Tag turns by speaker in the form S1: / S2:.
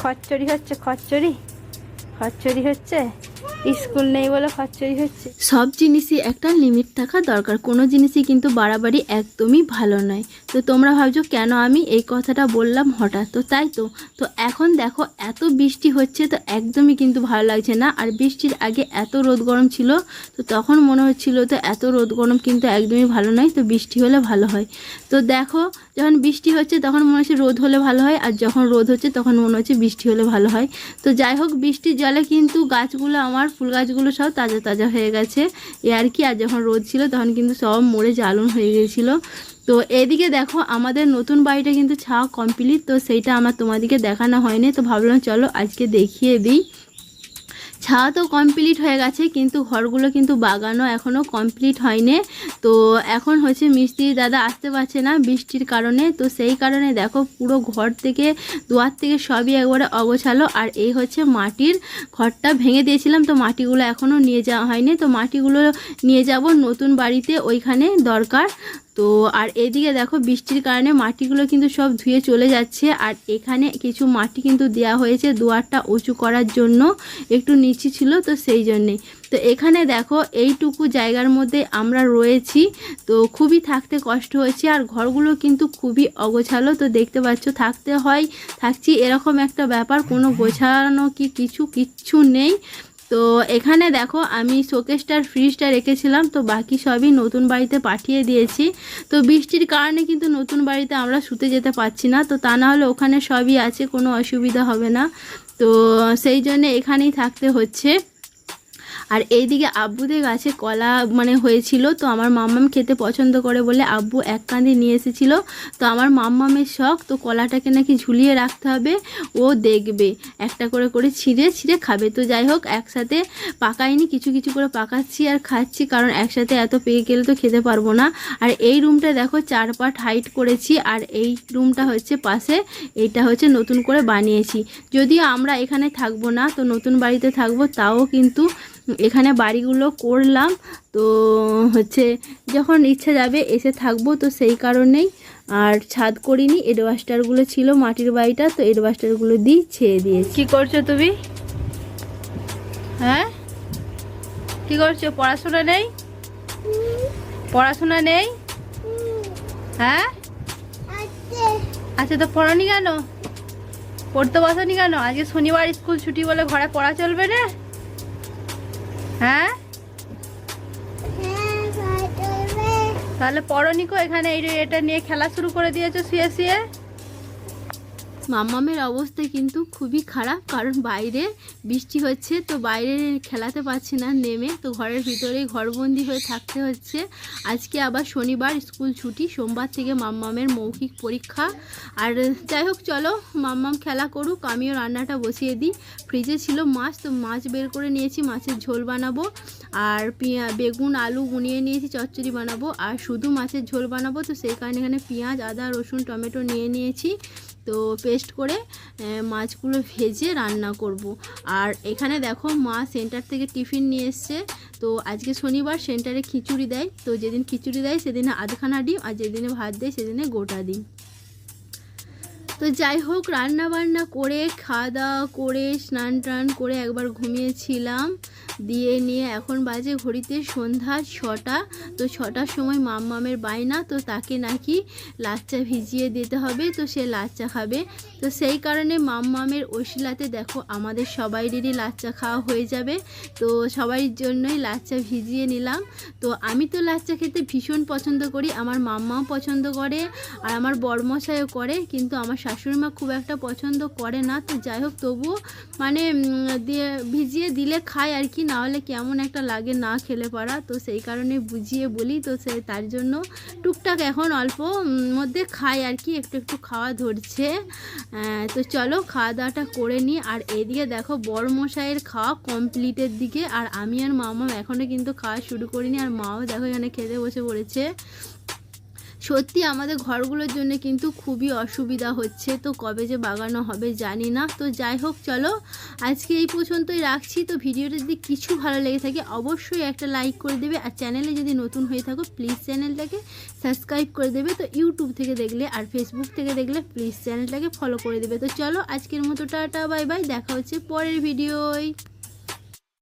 S1: খচ্চড়ি হচ্ছে খচ্চড়ি খচ্চড়ি হচ্ছে? স্কুল নেই বলে খচ্চড়ি হচ্ছে। সব জিনিসই একটা লিমিট থাকা দরকার। কোনো জিনিসই কিন্তু বাড়াবাড়ি একদমই ভালো নয়। তো তোমরা ভাবছ, কেন আমি এই কথাটা বললাম হঠাৎ? তো তাই তো। তো এখন দেখো, এত বৃষ্টি হচ্ছে তো একদমই কিন্তু ভালো লাগছে না। আর বৃষ্টির আগে এত রোদ গরম ছিল, তো তখন মনে হচ্ছিল তো এত রোদ গরম কিন্তু একদমই ভালো নয়। তো বৃষ্টি হলে ভালো হয়। তো দেখো, যখন বৃষ্টি হচ্ছে তখন মনে হচ্ছে রোদ হলে ভালো হয়। আর যখন রোদ হচ্ছে তখন মনে হচ্ছে বৃষ্টি হলে ভালো হয়। তো যাই হোক, বৃষ্টির জলে কিন্তু গাছগুলো আমার ফুল গাছগুলো সব তাজা তাজা হয়ে গেছে। এ আর কি, আর যখন রোদ ছিল তখন কিন্তু সব মরে জ্বালুন হয়ে গিয়েছিল তো এদিকে দেখো আমাদের নতুন বাড়িটা কিন্তু ছাওয়া কমপ্লিট তো সেইটা আমার তোমাদেরকে দেখানো হয়নি। তো ভাবলাম চলো আজকে দেখিয়ে দিই। ছাওয়া তো কমপ্লিট হয়ে গেছে, কিন্তু ঘরগুলো কিন্তু বাগানো এখনও কমপ্লিট হয়নি। তো এখন হচ্ছে মিস্ত্রি দাদা আসতে পারছে না বৃষ্টির কারণে। তো সেই কারণে দেখো পুরো ঘর থেকে, দুয়ার থেকে সবই একবারে অগোছালো। আর এই হচ্ছে মাটির ঘরটা ভেঙে দিয়েছিলাম, তো মাটিগুলো এখনও নিয়ে যাওয়া হয়নি। তো মাটিগুলো নিয়ে যাব নতুন বাড়িতে, ওইখানে দরকার। তো আর এদিকে দেখো বৃষ্টির কারণে মাটিগুলো কিন্তু সব ধুয়ে চলে যাচ্ছে, আর এখানে কিছু মাটি কিন্তু দেওয়া হয়েছে দুয়ারটা উঁচু করার জন্য, একটু নিচু ছিল তো সেই জন্যে। তো এখানে দেখো এইটুকু জায়গার মধ্যে আমরা রয়েছি, তো খুবই থাকতে কষ্ট হচ্ছে আর ঘরগুলো কিন্তু খুবই অগোছালো, তো দেখতে পাচ্ছ থাকতে হয়, থাকছি এরকম একটা ব্যাপার, কোনো গোছানো কি কিছু কিচ্ছু নেই। তো এখানে দেখো আমি শোকেসটার ফ্রিজটা রেখেছিলাম, তো বাকি সবই নতুন বাড়িতে পাঠিয়ে দিয়েছি। তো বৃষ্টির কারণে কিন্তু নতুন বাড়িতে আমরা শুতে যেতে পারছি না, তো তা নাহলে ওখানে সবই আছে, কোনো অসুবিধা হবে না। তো সেই জন্য এখানেই থাকতে হচ্ছে। আর এইদিকে আব্বুদের গাছে কলা মানে হয়েছিল, তো আমার মাম্মাম খেতে পছন্দ করে বলে আব্বু এক কাঁদি নিয়ে এসেছিল। তো আমার মাম্মামের শখ, তো কলাটাকে নাকি ঝুলিয়ে রাখতে হবে, ও দেখবে। একটা করে করে ছিঁড়ে ছিঁড়ে খাবে। তো যাই হোক, একসাথে পাকাইনি, কিছু কিছু করে পাকাচ্ছি আর খাচ্ছি, কারণ একসাথে এত পেয়ে গেলে তো খেতে পারব না। আর এই রুমটা দেখো, চার পাট হাইট করেছি, আর এই রুমটা হচ্ছে পাশে, এইটা হচ্ছে নতুন করে বানিয়েছি। যদিও আমরা এখানে থাকব না, তো নতুন বাড়িতে থাকব, তাও কিন্তু এখানে বাড়িগুলো করলাম। তো হচ্ছে যখন ইচ্ছা যাবে এসে থাকব, তো সেই কারণেই। আর ছাদ করিনি এডবাস্টারগুলো ছিল মাটির বাড়িটা, তো এডবাস্টারগুলো দিয়ে ছেড়ে দিয়েছি। কী করছ তুমি? হ্যাঁ? কী করছ? পড়াশোনা নেই? পড়াশোনা নেই? হ্যাঁ? আচ্ছা তো পড়ানি কেন? পড়তে বসনি কেন? আজকে শনিবার স্কুল ছুটি বলে ঘরে পড়া চলবে না? হ্যাঁ? তাহলে পড়নিকো এখানে এই এটা নিয়ে খেলা শুরু করে দিয়েছ শুয়ে শুয়ে মাম্মামের অবস্থা কিন্তু খুবই খারাপ, কারণ বাইরে বৃষ্টি হচ্ছে, তো বাইরে খেলাতে পারছি না, নেমে। তো ঘরের ভিতরেই ঘরবন্দি হয়ে থাকতে হচ্ছে। আজকে আবার শনিবার, স্কুল ছুটি, সোমবার থেকে মাম্মামের মৌখিক পরীক্ষা। আর যাই হোক, চলো, মাম্মাম খেলা করুক, আমিও রান্নাটা বসিয়ে দিই। ফ্রিজে ছিল মাছ, তো মাছ বের করে নিয়েছি, মাছের ঝোল বানাবো। আর পিঁয়া, বেগুন, আলু গুনিয়ে নিয়েছি, চচ্চড়ি বানাবো। আর শুধু মাছের ঝোল বানাবো, তো সেই কারণে এখানে পেঁয়াজ, আদা, রসুন, টমেটো নিয়ে নিয়েছি। তো পেস্ট করে মাছগুলো ভেজে রান্না করব। আর এখানে দেখো মা সেন্টার থেকে টিফিন নিয়ে এসছে। তো আজকে শনিবার সেন্টারে খিচুড়ি দেয়। তো যেদিন খিচুড়ি দেয়, সেদিনে আধখানা ডিম আর যেদিনে ভাত দেয়, সেদিনে গোটা ডিম। তো যাই হোক রান্না বান্না করে খাওয়া দাওয়া করে স্নান টান করে একবার ঘুমিয়েছিলাম। দিয়ে নিয়ে এখন বাজে ঘড়িতে সন্ধ্যা ছটা। তো ছটার সময় মাম্মামের বায়না, তো তাকে নাকি লাচ্চা ভিজিয়ে দিতে হবে, তো সে লাচ্চা খাবে। তো সেই কারণে মাম্মামের ওশিলাতে দেখো আমাদের সবাইয়েরই লাচ্চা খাওয়া হয়ে যাবে। তো সবাই জন্যই লাচ্চা ভিজিয়ে নিলাম। তো আমি তো লাচ্চা খেতে ভীষণ পছন্দ করি, আমার মাম্মাও পছন্দ করে, আর আমার বড়মশাইও করে, কিন্তু আমার শাশুড়ি মা খুব একটা পছন্দ করে না, তো যাই হোক তবুও মানে দিয়ে, ভিজিয়ে দিলে খায় আর কি না হলে কেমন একটা লাগে না খেলে পারা, তো সেই কারণে বুঝিয়ে বলি, তো সে, তার জন্য টুকটাক এখন অল্প মধ্যে খায় আর কি, একটু একটু খাওয়া ধরছে তো চলো খাওয়া দাওয়াটা করে নিই, আর এদিকে দেখো বড় মশাইয়ের খাওয়া কমপ্লিটের দিকে, আর আমি আর মামা এখনও কিন্তু খাওয়া শুরু করিনি, আর মাও দেখো এখানে খেতে বসে পড়েছে সত্যি আমাদের ঘরগুলোর জন্য কিন্তু খুবই অসুবিধা হচ্ছে। তো কবে যে বাগানো হবে জানি না। তো যাই হোক, চলো আজকে এই পর্যন্তই রাখছি। তো ভিডিওটা যদি কিছু ভালো লেগে থাকে, অবশ্যই একটা লাইক করে দেবে। আর চ্যানেলে যদি নতুন হয়ে থাকো প্লিজ চ্যানেলটাকে সাবস্ক্রাইব করে দেবে। তো ইউটিউব থেকে দেখলে আর ফেসবুক থেকে দেখলে প্লিজ চ্যানেলটাকে ফলো করে দেবে। তো চলো আজকের মতো টাটা বাই বাই দেখা হচ্ছে পরের ভিডিওয়।